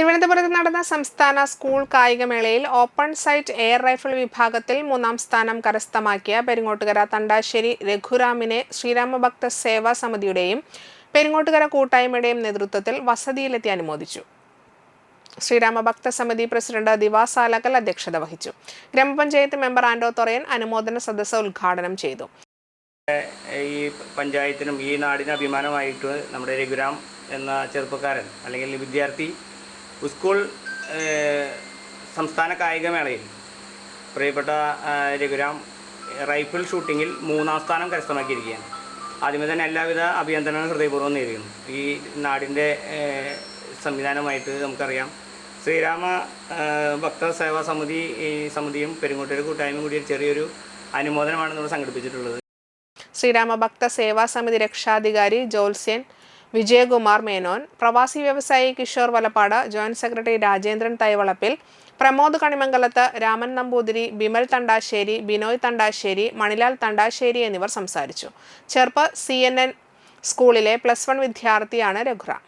തിരുവനന്തപുരത്ത് നടന്ന സംസ്ഥാന സ്കൂൾ കായികമേളയിൽ ഓപ്പൺ സൈറ്റ് എയർ റൈഫിൾ വിഭാഗത്തിൽ മൂന്നാം സ്ഥാനം കരസ്ഥമാക്കിയ പെരിങ്ങോട്ടുകര തണ്ടാശ്ശേരി രഘുറാമിനെ ശ്രീരാമഭക്ത സേവാ സമിതിയുടെയും പെരിങ്ങോട്ടുകര കൂട്ടായ്മയുടെയും നേതൃത്വത്തിൽ വസതിയിലെത്തി അനുമോദിച്ചു. ശ്രീരാമഭക്ത സമിതി പ്രസിഡന്റ് ദിവാസ് ആലക്കൽ അധ്യക്ഷത വഹിച്ചു. ഗ്രാമപഞ്ചായത്ത് മെമ്പർ ആൻഡോ തൊറയൻ അനുമോദന സദസ്സ് ഉദ്ഘാടനം ചെയ്തു. ഈ പഞ്ചായത്തിനും ഈ നാടിന് അഭിമാനമായിട്ട് നമ്മുടെ രഘുരാം എന്ന ചെറുപ്പക്കാരൻ അല്ലെങ്കിൽ വിദ്യാർത്ഥി സ്കൂൾ സംസ്ഥാന കായികമേളയിൽ പ്രിയപ്പെട്ട രഘുരാം റൈഫിൾ ഷൂട്ടിങ്ങിൽ മൂന്നാം സ്ഥാനം കരസ്ഥമാക്കിയിരിക്കുകയാണ്. ആദ്യമേ തന്നെ എല്ലാവിധ അഭിനന്ദനങ്ങളും ഹൃദയപൂർവം നേരിടുന്നു ഈ നാടിന്റെ സംവിധാനമായിട്ട് നമുക്കറിയാം. ശ്രീരാമ ഭക്ത സേവാ സമിതി സമിതിയും പെരുങ്ങോട്ടൂർ കൂട്ടായ്മയും കൂടി ചെറിയൊരു അനുമോദനമാണ് നമ്മൾ സംഘടിപ്പിച്ചിട്ടുള്ളത്. ശ്രീരാമ ഭക്ത സേവാ സമിതി രക്ഷാധികാരി ജോത്സ്യൻ വിജയകുമാർ മേനോൻ പ്രവാസി വ്യവസായി കിഷോർ വലപ്പാട് ജോയിന്റ് സെക്രട്ടറി രാജേന്ദ്രൻ തൈവളപ്പിൽ പ്രമോദ് കണിമംഗലത്ത് രാമൻ നമ്പൂതിരി ബിമൽ തണ്ടാശ്ശേരി ബിനോയ് തണ്ടാശ്ശേരി മണിലാൽ തണ്ടാശ്ശേരി എന്നിവർ സംസാരിച്ചു. ചെറുപ്പ് സി സ്കൂളിലെ പ്ലസ് വൺ വിദ്യാർത്ഥിയാണ് രഘുറാം.